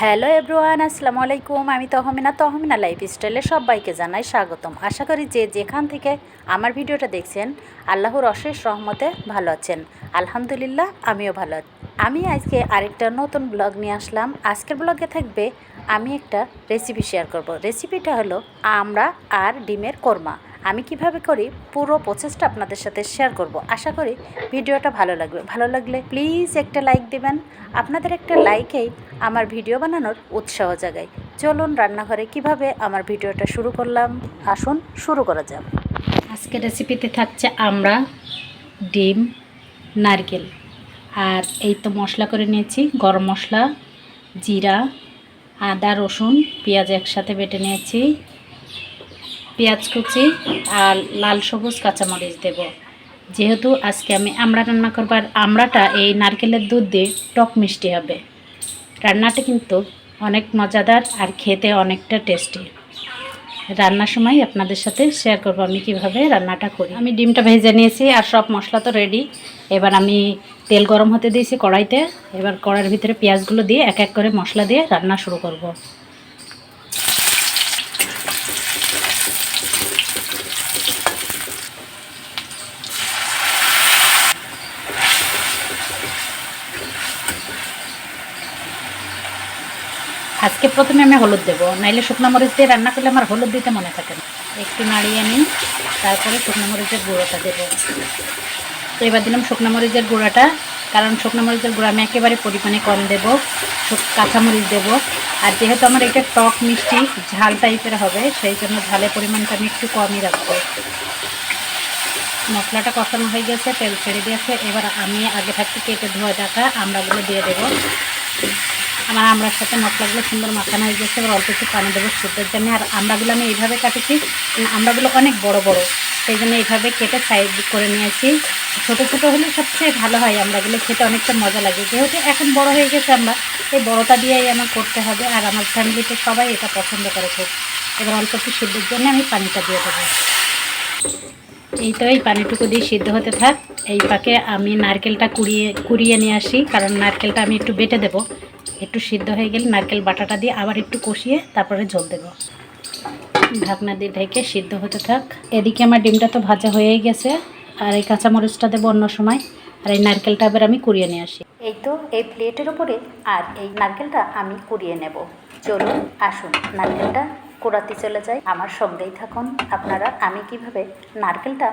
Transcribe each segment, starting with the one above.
Hello everyone, আসসালামু আলাইকুম। আমি তহমিনা তহমিনা লাইফ স্টাইলে সবাইকে জানাই স্বাগতম। আশা করি যে যেখান থেকে আমার ভিডিওটা দেখছেন, আল্লাহর অশেষ রহমতে ভালো আছেন। আলহামদুলিল্লাহ, আমিও ভালো আছি। আমি আজকে আরেকটা নতুন ব্লগ নিয়ে আসলাম। আজকের ব্লগে থাকবে আমি একটা রেসিপি শেয়ার করব। রেসিপিটা হলো আমরা আর ডিমের কোরমা। আমি কীভাবে করি পুরো প্রসেসটা আপনাদের সাথে শেয়ার করব। আশা করি ভিডিওটা ভালো লাগবে। ভালো লাগলে প্লিজ একটা লাইক দেবেন। আপনাদের একটা লাইকেই আমার ভিডিও বানানোর উৎসাহ জাগায়। চলুন রান্নাঘরে কীভাবে আমার ভিডিওটা শুরু করলাম। আসুন, শুরু করা যাক। আজকে রেসিপিতে থাকছে আমরা ডিম, নারকেল। আর এই তো মশলা করে নিয়েছি। গরম মশলা, জিরা আদা, রসুন, পেঁয়াজ একসাথে বেটে নিয়েছি। পেঁয়াজ কুচি আর লাল সবুজ কাঁচামরিচ দেব। যেহেতু আজকে আমি আমড়া রান্না করবার আমড়াটা এই নারকেলের দুধ দিয়ে টক মিষ্টি হবে। রান্নাটা কিন্তু অনেক মজাদার আর খেতে অনেকটা টেস্টি। রান্নার সময় আপনাদের সাথে শেয়ার করব আমি কীভাবে রান্নাটা করি। আমি ডিমটা ভেজে নিয়েছি আর সব মশলা তো রেডি এবার আমি তেল গরম হতে দিয়েছি কড়াইতে। এবার কড়াইয়ের ভিতরে পেঁয়াজগুলো দিয়ে এক এক করে মশলা দিয়ে রান্না শুরু করব। আজকে প্রথমে আমি হলুদ দেবো। নাইলে শুকনো মরিচ দিয়ে রান্না করলে আমার হলুদ দিতে মনে থাকে না। একটু নাড়িয়ে নিই, তারপরে শুকনো মরিচের গুঁড়োটা দেবো। তো এবার দিলাম শুকনো মরিচের গুঁড়োটা, কারণ শুকনো মরিচের গুঁড়ো আমি একেবারে পরিমাণে কম দেবো কাঁচামরিচ দেবো। আর যেহেতু আমার এটা টক মিষ্টি, ঝাল টাইপের হবে, সেই জন্য ঝালের পরিমাণটা আমি একটু কমই রাখব। মশলাটা কষানো হয়ে গেছে, তেল ছেড়ে দিয়েছে। এবার আমি আগে থাকতে কেটে ধোয়া টাকা আমড়াগুলো দিয়ে দেবো। আমার আমড়ার সাথে মশলাগুলো সুন্দর মাখানো হয়ে গেছে, এবার অল্প একটু পানি দেবো সুতের জন্য। আর আমড়াগুলো আমি এইভাবে কাটেছি আমড়াগুলো অনেক বড় বড়, সেই জন্য এইভাবে কেটে সাইড করে নিয়েছি। ছোটো ছোটো হলে সবচেয়ে ভালো হয় আমড়াগুলো খেতে অনেকটা মজা লাগে। যেহেতু এখন বড় হয়ে গেছে আমরা, এই বড়টা দিয়েই আমার করতে হবে, আর আমার ফ্যামিলিতে সবাই এটা পছন্দ করে খুব। এবার অল্প একটু সিদ্ধের জন্য আমি পানিটা দিয়ে দেবো। এই তো এই পানিটুকু দিয়ে সিদ্ধ হতে থাক। এই পাকে আমি নারকেলটা কুড়িয়ে কুড়িয়ে নিয়ে আসি, কারণ নারকেলটা আমি একটু বেটে দেবো। একটু সিদ্ধ হয়ে গেলে নারকেল বাটাটা দিয়ে আবার একটু কষিয়ে তারপরে জল দেবো। ঢাকনা দিয়ে ঢেকে সিদ্ধ হতে থাক। এদিকে আমার ডিমটা তো ভাজা হয়েই গেছে। আর এই কাঁচামরিচটা দেবো অন্য সময়। আর এই নারকেলটা আবার আমি কুড়িয়ে নিয়ে আসি। এই তো এই প্লেটের উপরে। আর এই নারকেলটা আমি কুড়িয়ে নেব। চলুন, আসুন। নারকেলটা কুড়াতে চলে যাই। আমার সঙ্গেই থাকুন। আপনারা, আমি কীভাবে নারকেলটা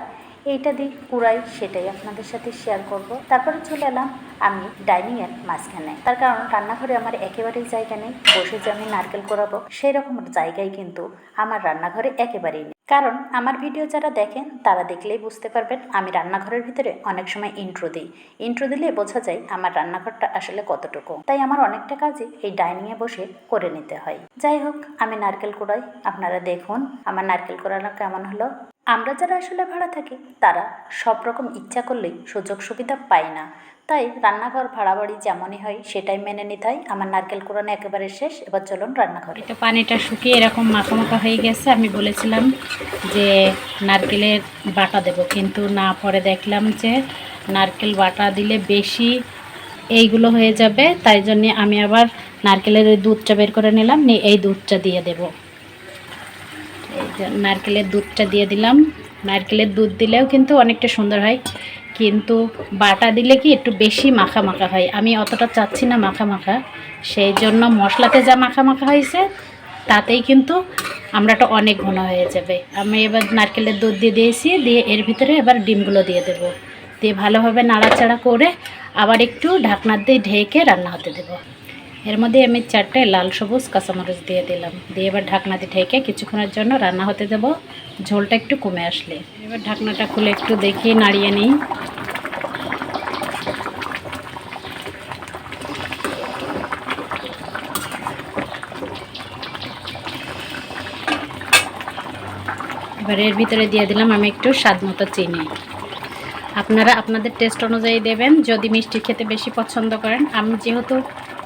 এইটা দিয়ে কুড়াই সেটাই আপনাদের সাথে শেয়ার করব। তারপরে চলে এলাম আমি ডাইনিংয়ের মাঝখানে। তার কারণ রান্নাঘরে আমার একেবারেই জায়গা নেই, বসে যে আমি নারকেল করাবো সেই রকম জায়গায় কিন্তু আমার রান্নাঘরে একেবারেই নেই। কারণ আমার ভিডিও যারা দেখেন, তারা দেখলেই বুঝতে পারবেন আমি রান্নাঘরের ভিতরে অনেক সময় ইন্ট্রো দিই। ইন্ট্রো দিলে বোঝা যায় আমার রান্নাঘরটা আসলে কতটুকু। তাই আমার অনেকটা কাজই এই ডাইনিংয়ে বসে করে নিতে হয়। যাই হোক, আমি নারকেল কুড়াই। আপনারা দেখুন, আমার নারকেল কোড়ানো কেমন হলো? আমরা যারা আসলে ভাড়া থাকি, তারা সব রকম ইচ্ছা করলেই সুযোগ সুবিধা পাই না। তাই রান্নাঘর ভাড়া বাড়ি যেমনই হয়, সেটাই মেনে নিতে হয় আমার নারকেল কোরানো একেবারে শেষ, এবার চলুন রান্নাঘরে। এটা পানিটা শুকিয়ে এরকম মাখা মাখা হয়ে গেছে, আমি বলেছিলাম যে নারকেলের বাটা দেব, কিন্তু না, পরে দেখলাম যে নারকেল বাটা দিলে বেশি এইগুলো হয়ে যাবে, তাই জন্যে আমি আবার নারকেলের ওই দুধটা বের করে নিলাম, নিয়ে এই দুধটা দিয়ে দেবো। নারকেলের দুধটা দিয়ে দিলাম। নারকেলের দুধ দিলেও কিন্তু অনেকটা সুন্দর হয়। কিন্তু বাটা দিলে কি একটু বেশি মাখা মাখা হয়। আমি অতটা চাচ্ছি না মাখা মাখা। সেই জন্য মশলাতে যা মাখা মাখা হয়েছে, তাতেই কিন্তু আমরাটা অনেক ঘন হয়ে যাবে। আমি এবার নারকেলের দুধ দিয়ে দিয়েছি, দিয়ে এর ভিতরে এবার ডিমগুলো দিয়ে দেবো। দিয়ে ভালোভাবে নাড়াচাড়া করে আবার একটু ঢাকনার দিয়ে ঢেকে রান্না হতে দেবো। এর মধ্যে আমি চারটে লাল সবুজ কাঁচামরিচ দিয়ে দিলাম। দিয়ে এবার ঢাকনা দিয়ে ঢেকে কিছুক্ষণের জন্য রান্না হতে দেবো। ঝোলটা একটু কমে আসলে। এবার ঢাকনাটা খুলে একটু দেখি, নাড়িয়ে নিই। এবার এর ভিতরে দিয়ে দিলাম আমি একটু স্বাদ মতো চিনি। আপনারা আপনাদের টেস্ট অনুযায়ী দেবেন। যদি মিষ্টি খেতে বেশি পছন্দ করেন, আমি যেহেতু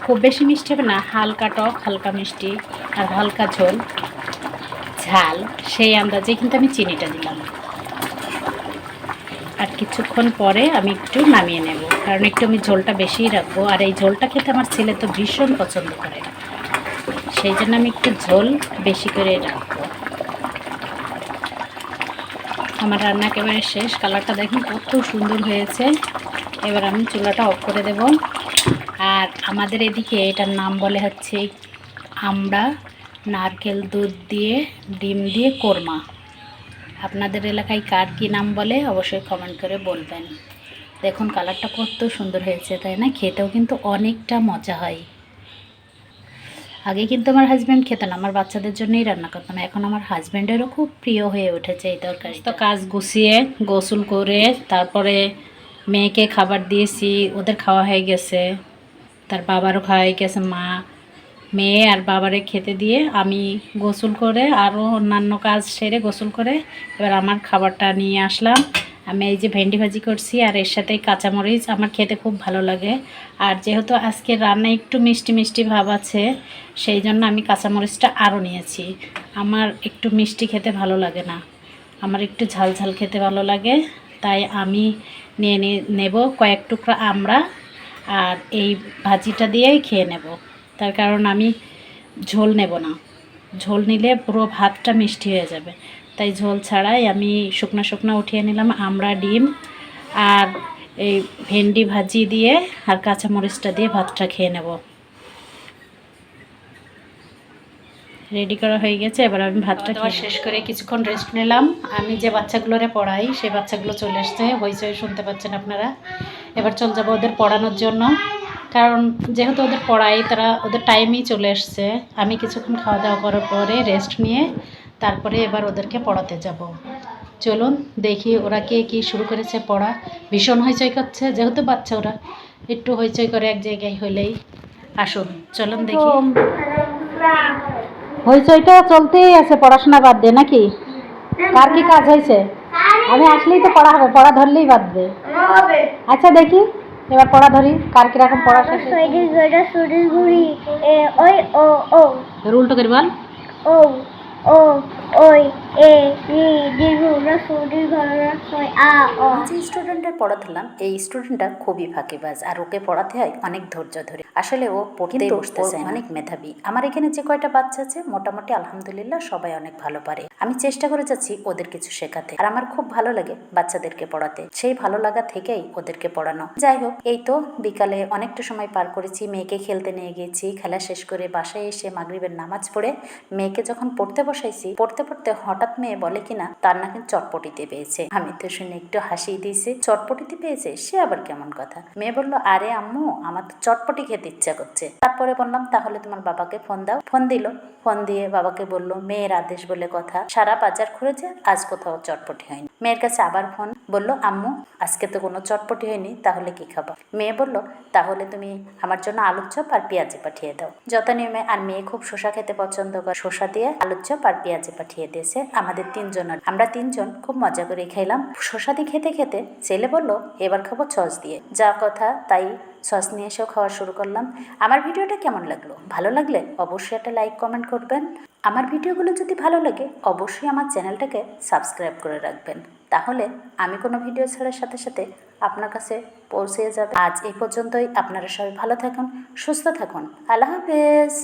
খুব বেশি মিষ্টি হবে না, হালকা টক, হালকা মিষ্টি আর হালকা ঝোল, ঝাল, সেই আন্দাজে কিন্তু আমি চিনিটা দিলাম। আর কিছুক্ষণ পরে আমি একটু নামিয়ে নেব, কারণ একটু আমি ঝোলটা বেশিই রাখব। আর এই ঝোলটা খেতে আমার ছেলে তো ভীষণ পছন্দ করে। সেই জন্য আমি একটু ঝোল বেশি করে রাখব। আমার রান্না একেবারে শেষ। কালারটা দেখুন কত সুন্দর হয়েছে। এবার আমি চুলাটা অফ করে দেব। আর আমাদের এদিকে এটার নাম বলে হচ্ছে আমরা নারকেল দুধ দিয়ে, ডিম দিয়ে কোরমা। আপনাদের এলাকায় কার কী নাম বলে অবশ্যই কমেন্ট করে বলবেন। দেখুন, কালারটা কত সুন্দর হয়েছে, তাই না? খেতেও কিন্তু অনেকটা মজা হয়। আগে কিন্তু আমার হাজব্যান্ড খেত না, আমার বাচ্চাদের জন্যই রান্না করতাম। এখন আমার হাজব্যান্ডেরও খুব প্রিয় হয়ে উঠেছে এই তরকারি তো কাজ গুছিয়ে, গোসল করে, তারপরে মেয়েকে খাবার দিয়েছি, ওদের খাওয়া হয়ে গেছে, তার বাবারও খাওয়া হয়ে গেছে, মা, মেয়ে আর বাবারে খেতে দিয়ে আমি গোসল করে আরও অন্যান্য কাজ সেরে গোসল করে এবার আমার খাবারটা নিয়ে আসলাম। আমি এই যে ভেন্ডি ভাজি করছি আর এর সাথে কাঁচামরিচ, আমার খেতে খুব ভালো লাগে। আর যেহেতু আজকে রান্না একটু মিষ্টি মিষ্টি ভাব আছে, সেই জন্য আমি কাঁচামরিচটা আরও নিয়েছি। আমার একটু মিষ্টি খেতে ভালো লাগে না। আমার একটু ঝাল ঝাল খেতে ভালো লাগে, তাই আমি নিয়ে নেব কয়েক টুকরা আমরা আর এই ভাজিটা দিয়েই খেয়ে নেব। তার কারণ আমি ঝোল নেব না। ঝোল নিলে পুরো ভাতটা মিষ্টি হয়ে যাবে। তাই ঝোল ছাড়াই আমি শুকনো শুকনো উঠিয়ে নিলাম আমরা ডিম আর এই ভেন্ডি ভাজি দিয়ে আর কাঁচামরিচটা দিয়ে ভাতটা খেয়ে নেব। রেডি করা হয়ে গেছে এবার আমি ভাতটা খাওয়া শেষ করে কিছুক্ষণ রেস্ট নিলাম। আমি যে বাচ্চাগুলোরে পড়াই সেই বাচ্চাগুলো চলে এসছে। হইচই শুনতে পাচ্ছেন আপনারা। এবার চল যাব ওদের পড়ানোর জন্য। কারণ যেহেতু ওদের পড়াই তারা ওদের টাইমেই চলে এসছে। আমি কিছুক্ষণ খাওয়া দাওয়া করার পরে রেস্ট নিয়ে তারপরে এবার ওদেরকে পড়াতে যাব। চলুন দেখি ওরা কে কী শুরু করেছে পড়া। ভীষণ হইচই করছে যেহেতু বাচ্চা ওরা। একটু হইচই করে এক জায়গায় হইলেই। আসুন চলুন দেখি। হইচইটা চলতেই আছে পড়াশোনা বাদ দিয়ে নাকি? কার কি কাজ হয়েছে আমি আসলেই তো পড়া হবে পড়া ধরলেই বাঁধবে আচ্ছা দেখি। এবার পড়া ধরি কার কীরকম পড়া শেষ হয়েছে? শরীর গড়া শরীর ঘুরি এ ওই ও ও। এবার উল্টো করে বল। ও ও ওই এ ই দীর্ঘ না শরীর ঘড়া হয় আ ও যে স্টুডেন্টের পড়া ধরলাম। এই স্টুডেন্টটা খুবই ফাঁকিবাজ আর ওকে পড়াতে হয় অনেক ধৈর্য ধরে। আসলে ও পড়তেই বসতে চায় অনেক মেধাবী। আমার এখানে যে কয়টা বাচ্চা আছে মোটামুটি আলহামদুলিল্লাহ সবাই অনেক ভালো পারে। আমি চেষ্টা করে যাচ্ছি ওদের কিছু শেখাতে। আর আমার খুব ভালো লাগে বাচ্চাদেরকে পড়াতে। সেই ভালো লাগা থেকেই ওদেরকে পড়ানো। যাই হোক, এই তো বিকালে অনেকটা সময় পার করেছি, মেয়েকে খেলতে নিয়ে গিয়েছি, খেলা শেষ করে বাসায় এসে মাগরিবের নামাজ পড়ে মেয়েকে যখন পড়তে বসাইছি, পড়তে পড়তে হঠাৎ মেয়ে বলে কিনা, তার নাকি চটপটিতে পেয়েছে। আমি তো শুনে একটু হাসি দিয়েছি, চটপটিতে পেয়েছে? সে আবার কেমন কথা? মেয়ে বলল, আরে আম্মু, আমার তো চটপটি খেতে ইচ্ছা করছে। তারপরে বললাম, তাহলে তোমার বাবাকে ফোন দাও। ফোন দিল। ফোন দিয়ে বাবাকে বলল, মেয়ের আদেশ বলে কথা। সারা বাজার ঘুরেছে, আজ কোথাও চটপটি হয়নি। মেয়ের কাছে আবার ফোন বলল, আম্মু, আজকে তো কোনো চটপটি হয়নি, তাহলে কি খাব মেয়ে বলল, তাহলে তুমি আমার জন্য আলুর চপ আর পেঁয়াজি পাঠিয়ে দাও। যত নিয়মে আর মেয়ে খুব শসা খেতে পছন্দ করে। শসা দিয়ে আলুর চপ আর পেঁয়াজি পাঠিয়ে দিয়েছে আমাদের তিনজনের আমরা তিনজন খুব মজা করে খেলাম। শসা দিয়ে খেতে খেতে ছেলে বলল, এবার খাব সস দিয়ে। যা কথা তাই সস নিয়ে এসেও খাওয়া শুরু করলাম। আমার ভিডিওটা কেমন লাগল? ভালো লাগলে অবশ্যই একটা লাইক কমেন্ট করবেন। আমার ভিডিওগুলো যদি ভালো লাগে, অবশ্যই আমার চ্যানেলটাকে সাবস্ক্রাইব করে রাখবেন। তাহলে আমি কোনো ভিডিও ছাড়ার সাথে সাথে আপনার কাছে পৌঁছে যাবে। আজ এই পর্যন্তই। আপনারা সবাই ভালো থাকুন, সুস্থ থাকুন। আল্লাহ হাফেজ।